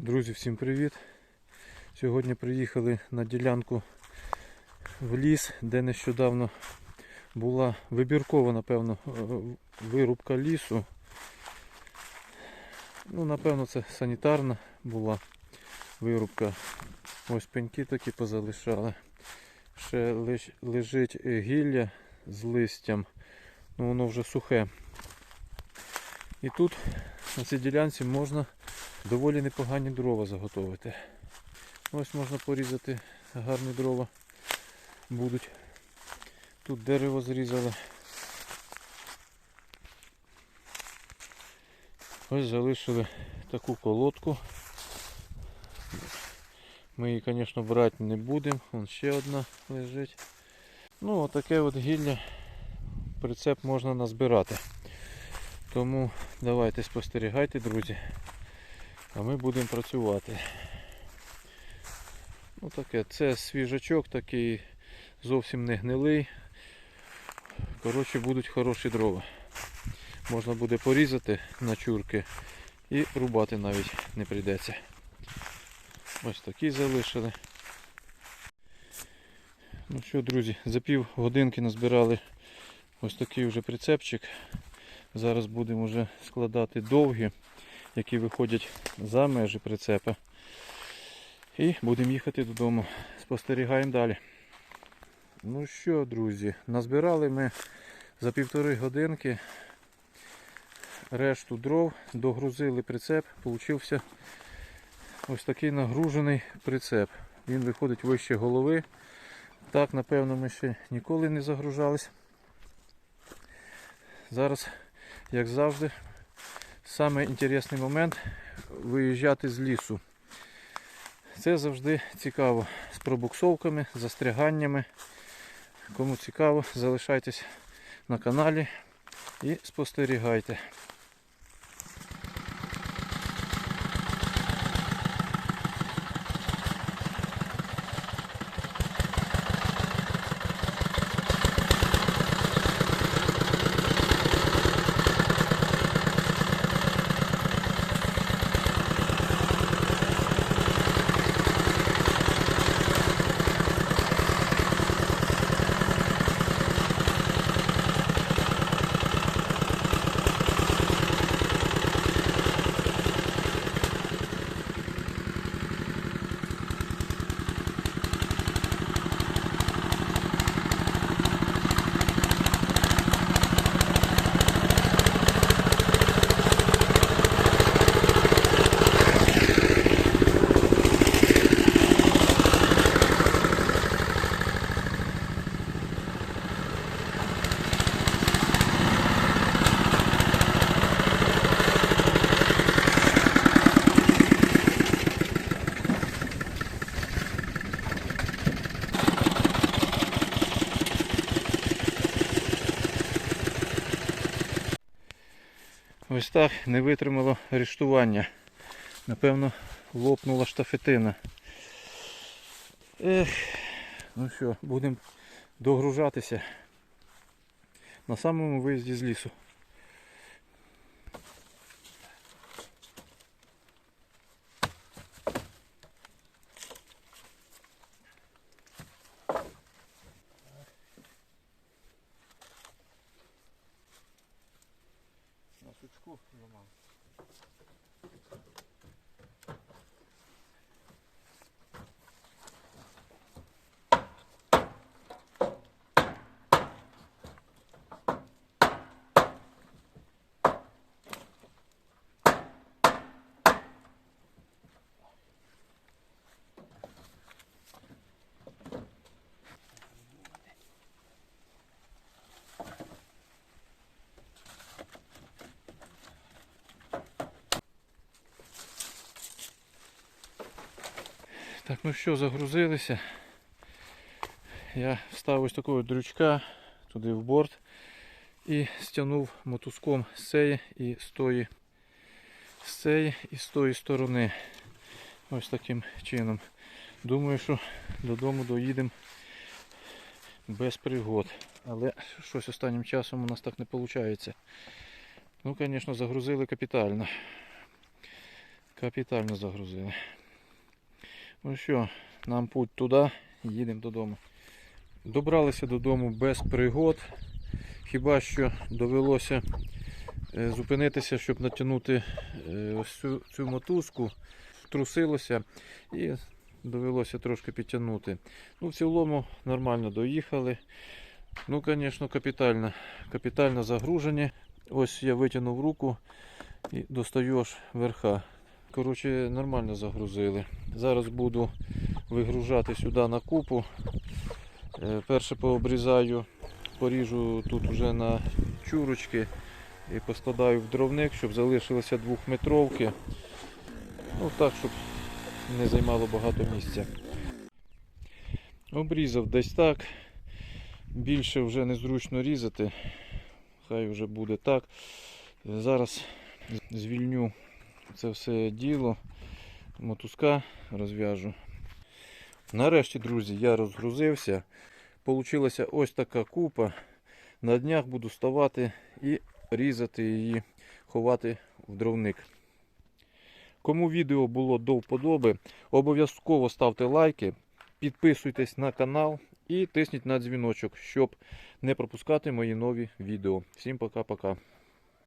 Друзі, всім привіт! Сьогодні приїхали на ділянку в ліс, де нещодавно була вибіркова, напевно, е, вирубка лісу. Ну, напевно, це санітарна була вирубка. Ось пеньки такі позалишали. Ще лежить гілля з листям, ну воно вже сухе. І тут на цій ділянці можна доволі непогані дрова заготовити. Ось можна порізати гарні дрова будуть. Тут дерево зрізали. Ось залишили таку колодку. Ми її, звісно, брати не будемо. Вон ще одна лежить. Ну, отаке от гілля прицеп можна назбирати. Тому давайте спостерігайте, друзі. А ми будемо працювати. Ну таке, це свіжачок такий зовсім не гнилий. Коротше, будуть хороші дрова. Можна буде порізати на чурки і рубати навіть не прийдеться. Ось такі залишили. Ну що, друзі, за пів годинки назбирали ось такий вже прицепчик. Зараз будемо вже складати довгі які виходять за межі прицепа. І будемо їхати додому. Спостерігаємо далі. Ну що, друзі, назбирали ми за півтори годинки решту дров, догрузили прицеп, получився ось такий нагружений прицеп. Він виходить вище голови. Так, напевно, ми ще ніколи не загружались. Зараз, як завжди, Саме інтересний момент виїжджати з лісу. Це завжди цікаво з пробуксовками, застряганнями. Кому цікаво, залишайтесь на каналі і спостерігайте. Ось так не витримало рештування. Напевно, лопнула штафетина. Ех, ну що, будемо догружатися на самому виїзді з лісу. На сучку Так, ну що, загрузилися. Я встав ось такого дрючка туди в борт і стягнув мотузком з цієї і з тої, з цієї і з тої сторони. Ось таким чином. Думаю, що додому доїдемо без пригод. Але щось останнім часом у нас так не виходить. Ну, звісно, загрузили капітально. Капітально загрузили. Ну що, нам путь туди, їдемо додому. Добралися додому без пригод. Хіба що довелося е, зупинитися, щоб натягнути е, ось цю, цю мотузку. Трусилося і довелося трошки підтягнути. Ну, в цілому нормально доїхали. Ну, звісно, капітально, капітально загружені. Ось я витягнув руку і достаю аж верха. Коротше, нормально загрузили. Зараз буду вигружати сюди на купу. Е, Перше пообрізаю, поріжу тут вже на чурочки і поскладаю в дровник, щоб залишилися двохметровки. Ну так, щоб не займало багато місця. Обрізав десь так. Більше вже незручно різати. Хай вже буде так. Зараз звільню це все діло, мотузка розв'яжу. Нарешті, друзі, я розгрузився. Получилася ось така купа. На днях буду ставати і різати її, ховати в дровник. Кому відео було до вподоби, обов'язково ставте лайки, підписуйтесь на канал і тисніть на дзвіночок, щоб не пропускати мої нові відео. Всім пока-пока.